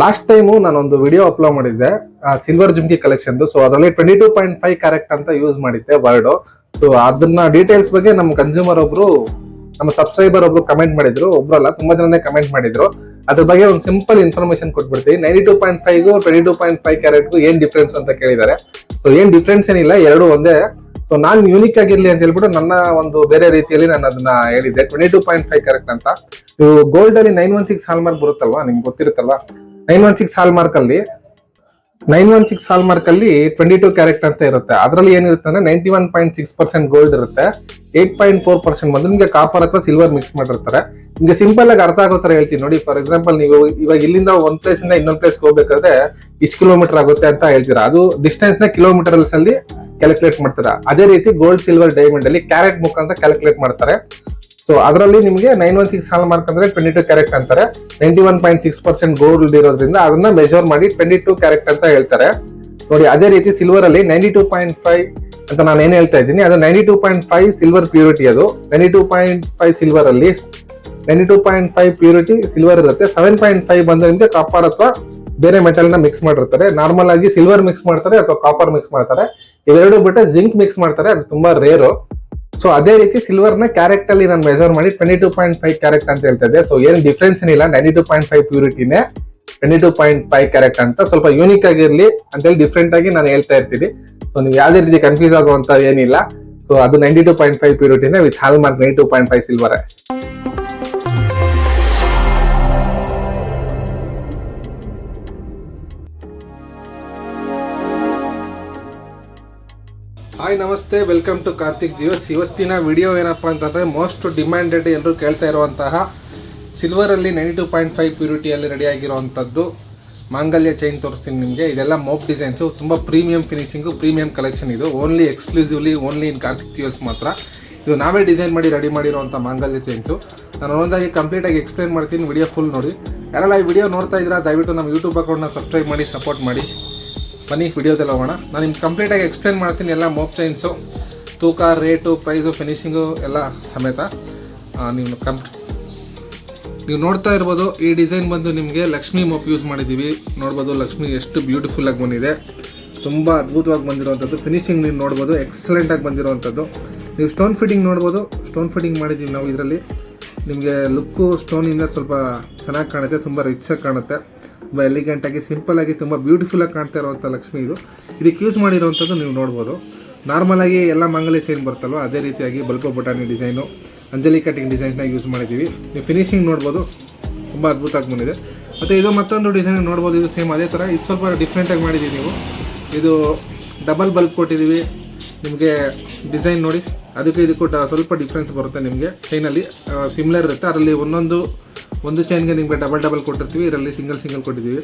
Last time ನಾನೊಂದು video upload ಮಾಡಿದ್ದೆ silver jhumki ಕಲೆಕ್ಷನ್ದು ಸೊ ಅದರಲ್ಲಿ twenty two point five correct ಅಂತ ಯೂಸ್ ಮಾಡಿದ್ದೆ ವರ್ಡ್ ಸೊ ಅದನ್ನ ಡೀಟೇಲ್ಸ್ ಬಗ್ಗೆ ನಮ್ಮ ಕನ್ಸ್ಯೂಮರ್ ಒಬ್ರು, ನಮ್ಮ ಸಬ್ಸ್ಕ್ರೈಬರ್ ಒಬ್ರು ಕಮೆಂಟ್ ಮಾಡಿದ್ರು. ಒಬ್ರಲ್ಲ, ತುಂಬಾ ಜನನೇ ಕಮೆಂಟ್ ಮಾಡಿದ್ರು. ಅದ್ರ ಬಗ್ಗೆ ಒಂದು simple information ಕೊಟ್ಬಿಡ್ತೀವಿ ninety two point five twenty two point five ಕ್ಯಾರೆಟ್ಗೂ ಏನ್ ಡಿಫ್ರೆನ್ಸ್ ಅಂತ ಕೇಳಿದ್ದಾರೆ. ಸೊ ಏನ್ ಡಿಫ್ರೆನ್ಸ್ ಏನಿಲ್ಲ, ಎರಡು ಒಂದೇ. ಸೊ ನಾನು ಯೂನಿಕ್ ಆಗಿರ್ಲಿ ಅಂತ ಹೇಳ್ಬಿಟ್ಟು ನನ್ನ ಒಂದು ಬೇರೆ ರೀತಿಯಲ್ಲಿ ನಾನು ಅದನ್ನ ಹೇಳಿದ್ದೆ. Twenty two point five correct ಅಂತ. ನೀವು ಗೋಲ್ಡ್ ಅಲ್ಲಿ nine one six hallmark ಬರುತ್ತಲ್ವಾ? ನಿಮ್ಗೆ ಗೊತ್ತಿರುತ್ತಲ್ವಾ? Nine one six hallmark ಅಲ್ಲಿ, nine one six hallmark ಅಲ್ಲಿ ಟ್ವೆಂಟಿ ಟೂ ಕ್ಯಾರೆಕ್ಟ್ ಅಂತ ಇರುತ್ತೆ. ಅದರಲ್ಲಿ ಏನಿರುತ್ತೆ ಅಂದ್ರೆ ninety one point six percent gold ಇರುತ್ತೆ. ಏಟ್ ಪಾಯಿಂಟ್ ಫೋರ್ ಪರ್ಸೆಂಟ್ ಬಂದು ನಿಮಗೆ ಕಾಪರ್ ಅಥವಾ ಸಿಲ್ವರ್ ಮಿಕ್ಸ್ ಮಾಡಿರ್ತಾರೆ. ನಿಮಗೆ ಸಿಂಪಲ್ ಆಗಿ ಅರ್ಥ ಆಗೋ ತರ ಹೇಳ್ತೀನಿ. ನೋಡಿ ಫಾರ್ ಎಕ್ಸಾಂಪಲ್ ನೀವು ಇವಾಗ ಇಲ್ಲಿಂದ ಒಂದ್ ಪ್ಲೇಸ್ ಇಂದ ಇನ್ನೊಂದ್ ಪ್ಲೇಸ್ ಹೋಗ್ಬೇಕಾದ್ರೆ ಇಷ್ಟು ಕಿಲೋಮೀಟರ್ ಆಗುತ್ತೆ ಅಂತ ಹೇಳ್ತೀರಾ? ಅದು ಡಿಸ್ಟೆನ್ಸ್ನ ಕಿಲೋಮೀಟರ್ಸ್ ಅಲ್ಲಿ ಕ್ಯಾಲ್ಕುಲೇಟ್ ಮಾಡ್ತಾರೆ. ಅದೇ ರೀತಿ ಗೋಲ್ಡ್ ಸಿಲ್ವರ್ ಡೈಮಂಡ್ ಅಲ್ಲಿ ಕ್ಯಾರೆಟ್ ಮುಖಾಂತರ ಕ್ಯಾಲ್ಕುಲೇಟ್ ಮಾಡ್ತಾರೆ. ಸೊ ಅದರಲ್ಲಿ ನಿಮಗೆ nine one six hallmark ಅಂದ್ರೆ ಟ್ವೆಂಟಿ ಟೂ ಕ್ಯಾರೆಕ್ಟ್ ಅಂತಾರೆ. Ninety one point six percent gold ಇರೋದ್ರಿಂದ ಅದನ್ನ ಮೆಜರ್ ಮಾಡಿ ಟ್ವೆಂಟಿ ಟೂ ಕ್ಯಾರೆಕ್ಟ್ ಅಂತ ಹೇಳ್ತಾರೆ. ನೋಡಿ, ಅದೇ ರೀತಿ ಸಿಲ್ವರ್ ಅಲ್ಲಿ ನೈಂಟಿ ಟೂ ಪಾಯಿಂಟ್ ಫೈವ್ ಅಂತ ನಾನು ಏನ್ ಹೇಳ್ತಾ ಇದ್ದೀನಿ, ಅದು ninety two point five silver purity ಅದು. Ninety two point five silver ಅಲ್ಲಿ ninety two point five purity silver ಇರುತ್ತೆ. ಸೆವೆನ್ ಪಾಯಿಂಟ್ ಫೈವ್ ಬಂದ್ರೆ ನಿಮಗೆ ಕಾಪರ್ ಅಥವಾ ಬೇರೆ ಮೆಟಲ್ನ ಮಿಕ್ಸ್ ಮಾಡಿರ್ತಾರೆ. ನಾರ್ಮಲ್ ಆಗಿ ಸಿಲ್ವರ್ ಮಿಕ್ಸ್ ಮಾಡ್ತಾರೆ ಅಥವಾ ಕಾಪರ್ ಮಿಕ್ಸ್ ಮಾಡ್ತಾರೆ. ಇವೆರಡು ಬಿಟ್ಟರೆ ಜಿಂಕ್ ಮಿಕ್ಸ್ ಮಾಡ್ತಾರೆ. ಅದು ತುಂಬಾ ರೇರು ಸೊ ಅದೇ ರೀತಿ ಸಿಲ್ವರ್ನ ಕ್ಯಾರೆಕ್ಟ್ ಅಲ್ಲಿ ನಾನು ಮೆಜರ್ ಮಾಡಿ twenty two point five carat ಅಂತ ಹೇಳ್ತಾ ಇದ್ದೆ. ಸೊ ಏನ್ ಡಿಫ್ರೆನ್ಸ್ ಏನಿಲ್ಲ ninety two point five ಪ್ಯೂರಿಟಿನೇ twenty two point five carat ಅಂತ ಸ್ವಲ್ಪ ಯೂನಿಕ್ ಆಗಿರ್ಲಿ ಅಂತೇಳಿ ಡಿಫ್ರೆಂಟ್ ಆಗಿ ನಾನು ಹೇಳ್ತಾ ಇರ್ತೀನಿ. ಸೊ ನೀವು ಯಾವುದೇ ರೀತಿ ಕನ್ಫ್ಯೂಸ್ ಆಗುವಂತ ಏನಿಲ್ಲ. ಸೊ ಅದು ninety two point five ಪ್ಯೂರಿಟಿನೇ with hallmark ninety two point five silver hi, namaste. Welcome to Karthik ಜಿಯೋಸ್ ಇವತ್ತಿನ ವಿಡಿಯೋ ಏನಪ್ಪ ಅಂತಂದರೆ, ಮೋಸ್ಟ್ ಡಿಮ್ಯಾಂಡೆಡ್ ಎಲ್ಲರೂ ಕೇಳ್ತಾ ಇರುವಂತಹ ಸಿಲ್ವರಲ್ಲಿ ನೈಂಟಿ ಟು ಪಾಯಿಂಟ್ ಫೈವ್ ಪ್ಯೂರಿಟಿಯಲ್ಲಿ ರೆಡಿ ಆಗಿರುವಂಥದ್ದು. ಮಾಂಗಲ್ಯ ಚೈನ್ ತೋರಿಸ್ತೀನಿ ನಿಮಗೆ. ಇದೆಲ್ಲ ಮೋಪ್ ಡಿಸೈನ್ಸು ತುಂಬ ಪ್ರೀಮಿಯಂ ಫಿನಿಷಿಂಗು ಪ್ರೀಮಿಯಂ ಕಲೆಕ್ಷನ್ ಇದು. Only exclusively only in Karthik ಜಿಯೋಸ್ ಮಾತ್ರ. ಇದು ನಾವೇ ಡಿಸೈನ್ ಮಾಡಿ ರೆಡಿ ಮಾಡಿರುವಂಥ ಮಾಂಗಲ್ಯ ಚೈನ್ಸು ನಾನು ಒಂದಾಗಿ ಕಂಪ್ಲೀಟಾಗಿ ಎಕ್ಸ್ಪ್ಲೇನ್ ಮಾಡ್ತೀನಿ. ವಿಡಿಯೋ ಫುಲ್ ನೋಡಿ. ಯಾರೆಲ್ಲ ಈ ವಿಡಿಯೋ ನೋಡ್ತಾ ಇದ್ದೀರಾ, ದಯವಿಟ್ಟು ನಮ್ಮ ಯೂಟ್ಯೂಬ್ ಅಕೌಂಟ್ನ ಸಬ್ಸ್ಕ್ರೈಬ್ ಮಾಡಿ ಸಪೋರ್ಟ್ ಮಾಡಿ. ಬನ್ನಿ ವಿಡಿಯೋದಲ್ಲಿ ಹೋಗೋಣ ನಾನು ನಿಮ್ಗೆ ಕಂಪ್ಲೀಟಾಗಿ ಎಕ್ಸ್ಪ್ಲೇನ್ ಮಾಡ್ತೀನಿ ಎಲ್ಲ ಮೋಪ್ ಚೈನ್ಸು ತೂಕ ರೇಟು ಪ್ರೈಸು ಫಿನಿಶಿಂಗು ಎಲ್ಲ ಸಮೇತ. ನೀವು ಕಂಪ್ ನೀವು ನೋಡ್ತಾ ಇರ್ಬೋದು, ಈ ಡಿಸೈನ್ ಬಂದು ನಿಮಗೆ ಲಕ್ಷ್ಮಿ ಮೋಪ್ ಯೂಸ್ ಮಾಡಿದ್ದೀವಿ ನೋಡ್ಬೋದು ಲಕ್ಷ್ಮಿ ಎಷ್ಟು ಬ್ಯೂಟಿಫುಲ್ ಆಗಿ ಬಂದಿದೆ. ತುಂಬ ಅದ್ಭುತವಾಗಿ ಬಂದಿರುವಂಥದ್ದು. ಫಿನಿಶಿಂಗ್ ನೀವು ನೋಡ್ಬೋದು ಎಕ್ಸಲೆಂಟಾಗಿ ಬಂದಿರುವಂಥದ್ದು. ನೀವು ಸ್ಟೋನ್ ಫಿಟ್ಟಿಂಗ್ ನೋಡ್ಬೋದು. ಸ್ಟೋನ್ ಫಿಟ್ಟಿಂಗ್ ಮಾಡಿದ್ದೀವಿ ನಾವು ಇದರಲ್ಲಿ. ನಿಮಗೆ ಲುಕ್ಕು ಸ್ಟೋನಿಂದ ಸ್ವಲ್ಪ ಚೆನ್ನಾಗಿ ಕಾಣುತ್ತೆ, ತುಂಬ ರಿಚಾಗಿ ಕಾಣುತ್ತೆ. ತುಂಬ ಸಿಂಪಲ್ ಆಗಿ ತುಂಬ ಬ್ಯೂಟಿಫುಲ್ ಆಗಿ ಕಾಣ್ತಾ ಇರುವಂಥ ಲಕ್ಷ್ಮಿ ಇದು. ಇದಕ್ಕೆ ಯೂಸ್ ಮಾಡಿರುವಂಥದ್ದು ನೀವು ನೋಡ್ಬೋದು. ನಾರ್ಮಲ್ ಆಗಿ ಎಲ್ಲ ಮಂಗಲಿ ಚೈನ್ ಬರ್ತಲ್ವ ಅದೇ ರೀತಿಯಾಗಿ ಬಲ್ಬೋ ಬಟಾಣಿ ಡಿಸೈನು ಅಂಜಲಿ ಕಟಿಂಗ್ ಡಿಸೈನ್ಸ್ನ ಯೂಸ್ ಮಾಡಿದ್ದೀವಿ. ನೀವು ಫಿನಿಶಿಂಗ್ ನೋಡ್ಬೋದು. ತುಂಬ ಆಗಿ ಬಂದಿದೆ. ಮತ್ತು ಇದು ಮತ್ತೊಂದು ಡಿಸೈನ್ ನೋಡ್ಬೋದು, ಇದು ಸೇಮ್ ಅದೇ ಥರ ಇದು ಸ್ವಲ್ಪ ಡಿಫ್ರೆಂಟಾಗಿ ಮಾಡಿದ್ದೀವಿ ನೀವು. ಇದು ಡಬಲ್ ಬಲ್ಬ್ ಕೊಟ್ಟಿದ್ದೀವಿ. ನಿಮಗೆ ಡಿಸೈನ್ ನೋಡಿ, ಅದಕ್ಕೆ ಇದಕ್ಕೂ ಸ್ವಲ್ಪ ಡಿಫ್ರೆನ್ಸ್ ಬರುತ್ತೆ ನಿಮಗೆ. ಚೈನಲ್ಲಿ ಸಿಮ್ಲರ್ ಇರುತ್ತೆ. ಅದರಲ್ಲಿ ಒಂದೊಂದು ಒಂದು ಚೈನ್ಗೆ ನಿಮಗೆ ಡಬಲ್ ಡಬಲ್ ಕೊಟ್ಟಿರ್ತೀವಿ, ಇದರಲ್ಲಿ ಸಿಂಗಲ್ ಸಿಂಗಲ್ ಕೊಟ್ಟಿದ್ದೀವಿ.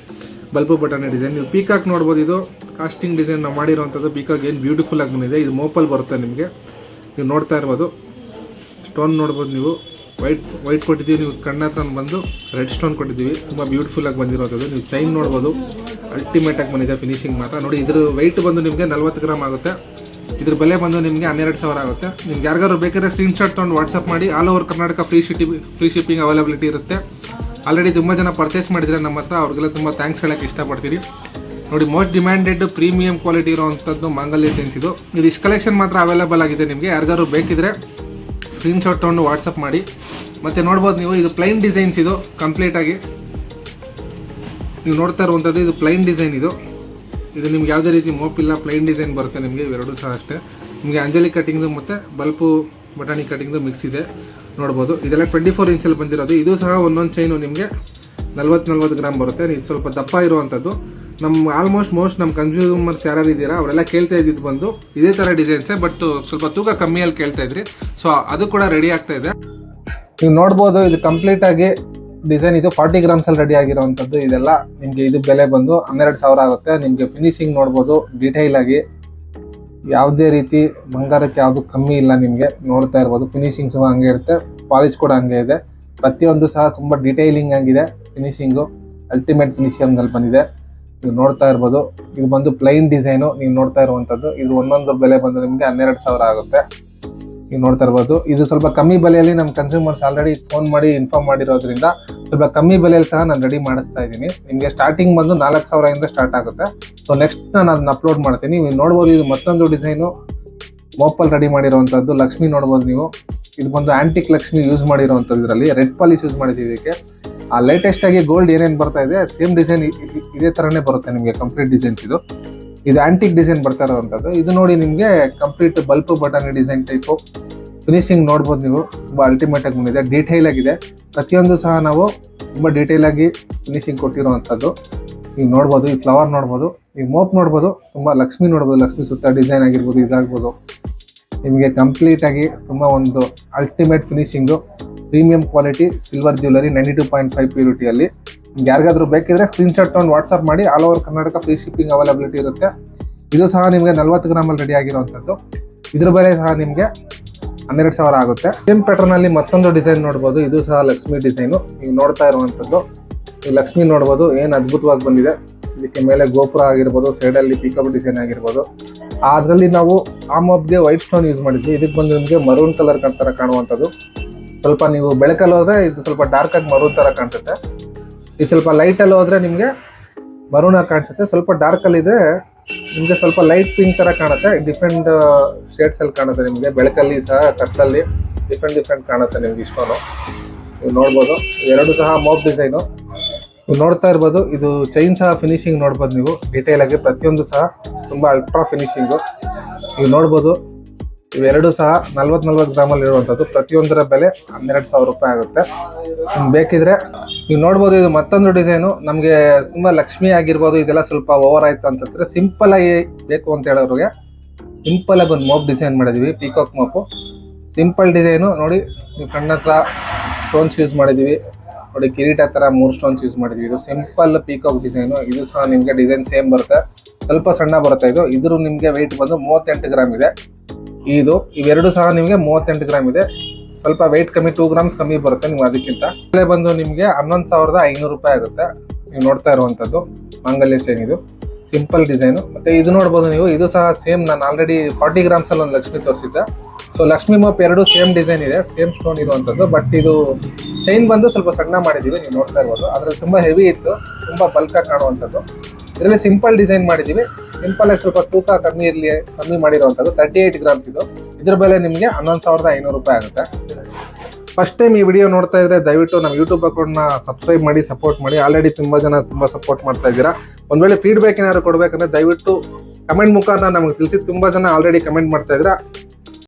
ಬಲ್ಬು ಬಟನ್ ಡಿಸೈನ್ ನೀವು ಪೀಕಾಕ್ ನೋಡ್ಬೋದು, ಇದು ಕಾಸ್ಟಿಂಗ್ ಡಿಸೈನ್ ನಾವು ಮಾಡಿರೋವಂಥದ್ದು ಪೀಕಾಕ್ ಏನು ಬ್ಯೂಟಿಫುಲ್ ಆಗಿ ಬಂದಿದೆ. ಇದು ಮೋಪಲ್ ಬರುತ್ತೆ ನಿಮಗೆ. ನೀವು ನೋಡ್ತಾ ಇರ್ಬೋದು. ಸ್ಟೋನ್ ನೋಡ್ಬೋದು ನೀವು. ವೈಟ್ ವೈಟ್ ಕೊಟ್ಟಿದ್ದೀವಿ, ನೀವು ಕಣ್ಣ ಹತ್ರ ಬಂದು ರೆಡ್ ಸ್ಟೋನ್ ಕೊಟ್ಟಿದ್ದೀವಿ. ತುಂಬ ಬ್ಯೂಟಿಫುಲ್ ಆಗಿ ಬಂದಿರೋದು ನೀವು ಚೈನ್ ನೋಡ್ಬೋದು. ಅಲ್ಟಿಮೇಟಾಗಿ ಬಂದಿದೆ ಫಿನಿಶಿಂಗ್ ಮಾತ್ರ. ನೋಡಿ, ಇದ್ರ ವೆಯ್ಟ್ ಬಂದು ನಿಮಗೆ ನಲ್ವತ್ತು ಗ್ರಾಮ್ ಆಗುತ್ತೆ. ಇದ್ರ ಬೆಲೆ ಬಂದು ನಿಮಗೆ ಹನ್ನೆರಡು ಸಾವಿರ ಆಗುತ್ತೆ. ನಿಮ್ಗೆ ಯಾರಿಗಾದ್ರು ಬೇಕಾದ್ರೆ ಸ್ಕ್ರೀನ್ಶಾಟ್ ತೊಗೊಂಡು ವಾಟ್ಸಪ್ ಮಾಡಿ. ಆಲ್ ಓವರ್ ಕರ್ನಾಟಕ ಫ್ರೀ ಶಿಟಿ ಫ್ರೀ ಶಿಪ್ಪಿಂಗ್ ಅವೈಲಬಿಲಿಟಿ ಇರುತ್ತೆ. ಆಲ್ರೆಡಿ ತುಂಬ ಜನ ಪರ್ಚೇಸ್ ಮಾಡಿದ್ರೆ ನಮ್ಮ ಹತ್ರ. ಅವ್ರಿಗೆಲ್ಲ ತುಂಬ ಥ್ಯಾಂಕ್ಸ್ ಹೇಳಕ್ಕೆ ಇಷ್ಟಪಡ್ತೀವಿ ನೋಡಿ ಮೋಸ್ಟ್ ಡಿಮ್ಯಾಂಡೆಡ್ ಪ್ರೀಮಿಯಂ ಕ್ವಾಲಿಟಿ ಇರುವಂಥದ್ದು ಮಾಂಗಲ್ಯ ಚೇಂಜ್ ಇದು. ಇದು ಇಷ್ಟು ಕಲೆಕ್ಷನ್ ಮಾತ್ರ ಅವೈಲೇಬಲ್ ಆಗಿದೆ ನಿಮಗೆ. ಯಾರಿಗಾದ್ರು ಬೇಕಿದ್ರೆ ಸ್ಕ್ರೀನ್ಶಾಟ್ ತೊಗೊಂಡು ವಾಟ್ಸಪ್ ಮಾಡಿ. ಮತ್ತು ನೋಡ್ಬೋದು ನೀವು, ಇದು ಪ್ಲೈನ್ ಡಿಸೈನ್ಸ್ ಇದು. ಕಂಪ್ಲೀಟಾಗಿ ನೀವು ನೋಡ್ತಾ ಇರುವಂಥದ್ದು ಇದು ಪ್ಲೈನ್ ಡಿಸೈನ್ ಇದು. ಇದು ನಿಮ್ಗೆ ಯಾವುದೇ ರೀತಿ ಮೋಪ್ ಇಲ್ಲ ಪ್ಲೈನ್ ಡಿಸೈನ್ ಬರುತ್ತೆ ನಿಮಗೆ ಇವೆರಡು ಸಹ ಅಷ್ಟೇ. ನಿಮಗೆ ಅಂಜಲಿ ಕಟಿಂಗ್ದು ಮತ್ತು ಬಲ್ಪು ಬಟಾಣಿ ಕಟಿಂಗ್ದು ಮಿಕ್ಸ್ ಇದೆ, ನೋಡ್ಬೋದು. ಇದೆಲ್ಲ ಟ್ವೆಂಟಿ ಫೋರ್ ಇಂಚಲ್ಲಿ ಬಂದಿರೋದು. ಇದು ಸಹ ಒಂದೊಂದು ಚೈನು ನಿಮಗೆ ನಲ್ವತ್ತು ನಲ್ವತ್ತು ಗ್ರಾಮ್ ಬರುತ್ತೆ. ಇದು ಸ್ವಲ್ಪ ದಪ್ಪ ಇರುವಂಥದ್ದು ನಮ್ಮ ಆಲ್ಮೋಸ್ಟ್ ಮೋಸ್ಟ್ ನಮ್ಮ ಕನ್ಸ್ಯೂಮರ್ಸ್ ಯಾರು ಇದ್ದೀರಾ, ಅವರೆಲ್ಲ ಕೇಳ್ತಾ ಇದ್ದಿದ್ದು ಬಂದು ಇದೇ ಥರ ಡಿಸೈನ್ಸೇ ಬಟ್ ಸ್ವಲ್ಪ ತೂಕ ಕಮ್ಮಿಯಲ್ಲಿ ಕೇಳ್ತಾ ಇದ್ರಿ. ಸೊ ಅದು ಕೂಡ ರೆಡಿ ಆಗ್ತಾ ಇದೆ. ನೀವು ನೋಡ್ಬೋದು, ಇದು ಕಂಪ್ಲೀಟ್ ಆಗಿ ಡಿಸೈನ್ ಇದು ಫಾರ್ಟಿ ಗ್ರಾಮ್ಸ್ ಅಲ್ಲಿ ರೆಡಿ ಆಗಿರೋವಂಥದ್ದು ಇದೆಲ್ಲ ನಿಮಗೆ ಇದು ಬೆಲೆ ಬಂದು ಹನ್ನೆರಡು ಸಾವಿರ ಆಗುತ್ತೆ. ನಿಮಗೆ ಫಿನಿಶಿಂಗ್ ನೋಡ್ಬೋದು ಡೀಟೈಲ್ ಆಗಿ. ಯಾವುದೇ ರೀತಿ ಬಂಗಾರಕ್ಕೆ ಯಾವುದು ಕಮ್ಮಿ ಇಲ್ಲ ನಿಮಗೆ. ನೋಡ್ತಾ ಇರ್ಬೋದು. ಫಿನಿಶಿಂಗ್ ಸಹ ಹಂಗೆ ಇರುತ್ತೆ. ಪಾಲಿಶ್ ಕೂಡ ಹಂಗೆ ಇದೆ. ಪ್ರತಿಯೊಂದು ಸಹ ತುಂಬ ಡೀಟೈಲಿಂಗ್ ಆಗಿದೆ ಫಿನಿಶಿಂಗು ಅಲ್ಟಿಮೇಟ್ ಫಿನಿಶಿಂಗ್ ಅಲ್ಲಿ ಬಂದಿದೆ. ನೀವು ನೋಡ್ತಾ ಇರ್ಬೋದು. ಇದು ಬಂದು ಪ್ಲೈನ್ ಡಿಸೈನು ನೀವು ನೋಡ್ತಾ ಇರುವಂಥದ್ದು ಇದು ಒಂದೊಂದು ಬೆಲೆ ಬಂದು ನಿಮಗೆ ಹನ್ನೆರಡು ಸಾವಿರ ಆಗುತ್ತೆ. ನೀವು ನೋಡ್ತಾ ಇರ್ಬೋದು. ಇದು ಸ್ವಲ್ಪ ಕಮ್ಮಿ ಬೆಲೆಯಲ್ಲಿ ನಮ್ಮ ಕನ್ಸ್ಯೂಮರ್ಸ್ ಆಲ್ರೆಡಿ ಫೋನ್ ಮಾಡಿ ಇನ್ಫಾರ್ಮ್ ಮಾಡಿರೋದ್ರಿಂದ ಸ್ವಲ್ಪ ಕಮ್ಮಿ ಬೆಲೆಯಲ್ಲಿ ಸಹ ನಾನು ರೆಡಿ ಮಾಡಿಸ್ತಾ ಇದ್ದೀನಿ. ನಿಮಗೆ ಸ್ಟಾರ್ಟಿಂಗ್ ಬಂದು ನಾಲ್ಕು ಸಾವಿರದಿಂದ ಸ್ಟಾರ್ಟ್ ಆಗುತ್ತೆ. ಸೊ ನೆಕ್ಸ್ಟ್ ನಾನು ಅದನ್ನ ಅಪ್ಲೋಡ್ ಮಾಡ್ತೀನಿ. ನೀವು ನೋಡ್ಬೋದು ಇದು ಮತ್ತೊಂದು ಡಿಸೈನು ಮೋಪಲ್ ರೆಡಿ ಮಾಡಿರೋವಂಥದ್ದು ಲಕ್ಷ್ಮಿ ನೋಡ್ಬೋದು ನೀವು. ಇದು ಬಂದು ಆ್ಯಂಟಿಕ್ ಲಕ್ಷ್ಮಿ ಯೂಸ್ ಮಾಡಿರೋವಂಥದ್ದು ಇದರಲ್ಲಿ ರೆಡ್ ಪಾಲಿಶ್ ಯೂಸ್ ಮಾಡಿದ್ದೀವಿ ಇದಕ್ಕೆ. ಆ ಲೇಟೆಸ್ಟ್ ಆಗಿ ಗೋಲ್ಡ್ ಏನೇನು ಬರ್ತಾ ಇದೆ ಸೇಮ್ ಡಿಸೈನ್ ಇದೇ ಥರನೇ ಬರುತ್ತೆ ನಿಮಗೆ ಕಂಪ್ಲೀಟ್ ಡಿಸೈನ್ಸ್ ಇದು. ಇದು ಆಂಟಿಕ್ ಡಿಸೈನ್ ಬರ್ತಾ ಇರೋವಂಥದ್ದು. ಇದು ನೋಡಿ ನಿಮಗೆ complete bulb button design type finishing ನೋಡ್ಬೋದು ನೀವು. ತುಂಬ ಅಲ್ಟಿಮೇಟ್ ಆಗಿ ಬಂದಿದೆ. ಡೀಟೇಲ್ ಆಗಿದೆ. ಪ್ರತಿಯೊಂದು ಸಹ ನಾವು ತುಂಬ ಡೀಟೇಲ್ ಆಗಿ ಫಿನಿಶಿಂಗ್ ಕೊಟ್ಟಿರುವಂಥದ್ದು. ನೀವು ನೋಡ್ಬೋದು, ಈ ಫ್ಲವರ್ ನೋಡ್ಬೋದು, ಈ ಮೋಪ್ ನೋಡ್ಬೋದು, ತುಂಬ ಲಕ್ಷ್ಮಿ ನೋಡ್ಬೋದು, ಲಕ್ಷ್ಮಿ ಸುತ್ತ ಡಿಸೈನ್ ಆಗಿರ್ಬೋದು, ಇದಾಗ್ಬೋದು. ನಿಮಗೆ ಕಂಪ್ಲೀಟ್ ಆಗಿ ತುಂಬ ಒಂದು ultimate finishing premium quality silver jewellery ninety two point five ಪ್ಯೂರಿಟಿಯಲ್ಲಿ ಯಾರಿಗಾದ್ರೂ ಬೇಕಿದ್ರೆ ಸ್ಕ್ರೀನ್ಶಾಟ್ ತೊಗೊಂಡು ವಾಟ್ಸಪ್ ಮಾಡಿ all over Karnataka free shipping availability ಇರುತ್ತೆ. ಇದು ಸಹ ನಿಮಗೆ ನಲ್ವತ್ತು ಗ್ರಾಮಲ್ಲಿ ರೆಡಿ ಆಗಿರುವಂಥದ್ದು. ಇದ್ರ ಬೆಲೆ ಸಹ ನಿಮಗೆ ಹನ್ನೆರಡು ಸಾವಿರ ಆಗುತ್ತೆ. ಸೇಮ್ ಪ್ಯಾಟರ್ನ್ ಅಲ್ಲಿ ಮತ್ತೊಂದು ಡಿಸೈನ್ ನೋಡ್ಬೋದು. ಇದು ಸಹ ಲಕ್ಷ್ಮಿ ಡಿಸೈನು ನೀವು ನೋಡ್ತಾ ಇರುವಂಥದ್ದು. ಈ ಲಕ್ಷ್ಮಿ ನೋಡ್ಬೋದು. ಏನು ಅದ್ಭುತವಾಗಿ ಬಂದಿದೆ. ಇದಕ್ಕೆ ಮೇಲೆ ಗೋಪುರ ಆಗಿರ್ಬೋದು ಸೈಡಲ್ಲಿ ಪಿಕಪ್ ಡಿಸೈನ್ ಆಗಿರ್ಬೋದು. ಅದರಲ್ಲಿ ನಾವು ಆ ಮೊಬ್ಗೆ ವೈಟ್ ಸ್ಟೋನ್ ಯೂಸ್ ಮಾಡಿದ್ವಿ. ಇದಕ್ಕೆ ಬಂದು ನಿಮಗೆ ಮರೂನ್ ಕಲರ್ ಥರ ಕಾಣುವಂಥದ್ದು. ಸ್ವಲ್ಪ ನೀವು ಬೆಳಕಲ್ಲಿ ಹೋದರೆ ಇದು ಸ್ವಲ್ಪ ಡಾರ್ಕ್ ಆಗಿ ಮರೂನ್ ಥರ ಕಾಣಿಸುತ್ತೆ ಇದು ಸ್ವಲ್ಪ ಲೈಟಲ್ಲಿ ಹೋದ್ರೆ ನಿಮಗೆ ಮರುಣ ಕಾಣಿಸುತ್ತೆ. ಸ್ವಲ್ಪ ಡಾರ್ಕಲ್ಲಿ ಇದ್ರೆ ನಿಮಗೆ ಸ್ವಲ್ಪ ಲೈಟ್ ಪಿಂಕ್ ಥರ ಕಾಣುತ್ತೆ. ಡಿಫ್ರೆಂಟ್ ಶೇಡ್ಸಲ್ಲಿ ಕಾಣುತ್ತೆ ನಿಮಗೆ. ಬೆಳಕಲ್ಲಿ ಸಹ ಕತ್ತಲಲ್ಲಿ ಡಿಫ್ರೆಂಟ್ ಡಿಫ್ರೆಂಟ್ ಕಾಣುತ್ತೆ ನಿಮ್ಗೆ ಇಷ್ಟೋನು. ನೀವು ನೋಡ್ಬೋದು. ಎರಡು ಸಹ ಮೋಪ್ ಡಿಸೈನು ನೀವು ನೋಡ್ತಾ ಇರ್ಬೋದು. ಇದು ಚೈನ್ ಸಹ ಫಿನಿಶಿಂಗ್ ನೋಡ್ಬೋದು ನೀವು. ಡೀಟೇಲಾಗಿ ಪ್ರತಿಯೊಂದು ಸಹ ತುಂಬ ಅಲ್ಟ್ರಾ ಫಿನಿಶಿಂಗು ನೀವು ನೋಡ್ಬೋದು. ಇವೆರಡು ಸಹ ನಲ್ವತ್ ನಲ್ವತ್ತು ಗ್ರಾಮಲ್ಲಿ ಇರುವಂಥದ್ದು. ಪ್ರತಿಯೊಂದರ ಬೆಲೆ ಹನ್ನೆರಡು ಸಾವಿರ ರೂಪಾಯಿ ಆಗುತ್ತೆ. ಬೇಕಿದ್ರೆ ನೀವು ನೋಡ್ಬೋದು ಇದು ಮತ್ತೊಂದು ಡಿಸೈನು ನಮಗೆ ತುಂಬ ಲಕ್ಷ್ಮಿ ಆಗಿರ್ಬೋದು. ಇದೆಲ್ಲ ಸ್ವಲ್ಪ ಓವರ್ ಆಯ್ತು ಅಂತಂದ್ರೆ ಸಿಂಪಲ್ ಆಗಿ ಬೇಕು ಅಂತ ಹೇಳೋರಿಗೆ ಸಿಂಪಲ್ ಆಗಿ ಒಂದು ಮೋಪ್ ಡಿಸೈನ್ ಮಾಡಿದೀವಿ ಪೀಕಾಕ್ ಮೋಪು ಸಿಂಪಲ್ ಡಿಸೈನು ನೋಡಿ, ನೀವು ಕಣ್ಣ ಹತ್ರ ಸ್ಟೋನ್ಸ್ ಯೂಸ್ ಮಾಡಿದೀವಿ. ನೋಡಿ, ಕಿರೀಟ ಥರ ಮೂರು ಸ್ಟೋನ್ಸ್ ಯೂಸ್ ಮಾಡಿದೀವಿ. ಇದು ಸಿಂಪಲ್ ಪೀಕಾಕ್ ಡಿಸೈನು ಇದು ಸಹ ನಿಮಗೆ ಡಿಸೈನ್ ಸೇಮ್ ಬರುತ್ತೆ. ಸ್ವಲ್ಪ ಸಣ್ಣ ಬರುತ್ತೆ ಇದು. ಇದ್ರ ನಿಮಗೆ ವೆಯ್ಟ್ ಬಂದು ಮೂವತ್ತೆಂಟು ಗ್ರಾಮ್ ಇದೆ. ಇದು ಇವೆರಡು ಸಹ ನಿಮಗೆ ಮೂವತ್ತೆಂಟು ಗ್ರಾಮ್ ಇದೆ. ಸ್ವಲ್ಪ ವೆಯ್ಟ್ ಕಮ್ಮಿ ಟೂ ಗ್ರಾಮ್ಸ್ ಕಮ್ಮಿ ಬರುತ್ತೆ ನೀವು ಅದಕ್ಕಿಂತ. ಬೆಲೆ ಬಂದು ನಿಮಗೆ ಹನ್ನೊಂದು ಸಾವಿರದ ಐನೂರು ರೂಪಾಯಿ ಆಗುತ್ತೆ. ನೀವು ನೋಡ್ತಾ ಇರುವಂಥದ್ದು ಮಾಂಗಲ್ಯ ಚೈನ್ ಇದು. ಸಿಂಪಲ್ ಡಿಸೈನು ಮತ್ತು ಇದು ನೋಡ್ಬೋದು ನೀವು, ಇದು ಸಹ ಸೇಮ್ ನಾನು ಆಲ್ರೆಡಿ ಫಾರ್ಟಿ ಗ್ರಾಮ್ಸಲ್ಲಿ ಒಂದು ಲಕ್ಷ್ಮಿ ತೋರಿಸಿದ್ದೆ. ಸೊ ಲಕ್ಷ್ಮಿ ಮೋಪ್ ಎರಡು ಸೇಮ್ ಡಿಸೈನ್ ಇದೆ ಸೇಮ್ ಸ್ಟೋನ್ ಇರುವಂಥದ್ದು. ಬಟ್ ಇದು ಚೈನ್ ಬಂದು ಸ್ವಲ್ಪ ಸಣ್ಣ ಮಾಡಿದ್ದೀವಿ, ನೀವು ನೋಡ್ತಾ ಇರ್ಬೋದು. ಆದರೆ ತುಂಬ ಹೆವಿ ಇತ್ತು, ತುಂಬ ಬಲ್ಕಾಗಿ ಕಾಣುವಂಥದ್ದು. ಇದರಲ್ಲಿ ಸಿಂಪಲ್ ಡಿಸೈನ್ ಮಾಡಿದ್ದೀವಿ. ಸಿಂಪಲ್ ಆಗಿ ಸ್ವಲ್ಪ ತೂಕ ಕಮ್ಮಿ ಇರಲಿ, ಕಮ್ಮಿ ಮಾಡಿರುವಂಥದ್ದು ತರ್ಟಿ ಏಯ್ಟ್ ಗ್ರಾಮ್ಸ್ ಇದು. ಇದ್ರ ಬೆಲೆ ನಿಮಗೆ ಹನ್ನೊಂದು ಸಾವಿರದ ಐನೂರು ರೂಪಾಯಿ ಆಗುತ್ತೆ. ಫಸ್ಟ್ ಟೈಮ್ ಈ ವಿಡಿಯೋ ನೋಡ್ತಾ ಇದ್ರೆ ದಯವಿಟ್ಟು ನಮ್ಮ ಯೂಟ್ಯೂಬ್ ಅಕೌಂಟ್ನ ಸಬ್ಸ್ಕ್ರೈಬ್ ಮಾಡಿ ಸಪೋರ್ಟ್ ಮಾಡಿ. ಆಲ್ರೆಡಿ ತುಂಬ ಜನ ತುಂಬ ಸಪೋರ್ಟ್ ಮಾಡ್ತಾ ಇದ್ದೀರಾ. ಒಂದು ವೇಳೆ ಫೀಡ್ಬ್ಯಾಕ್ ಏನಾದ್ರು ಕೊಡಬೇಕಂದ್ರೆ ದಯವಿಟ್ಟು ಕಮೆಂಟ್ ಮುಖಾಂತರ ನಮಗೆ ತಿಳಿಸಿ. ತುಂಬ ಜನ ಆಲ್ರೆಡಿ ಕಮೆಂಟ್ ಮಾಡ್ತಾ ಇದ್ದೀರಾ.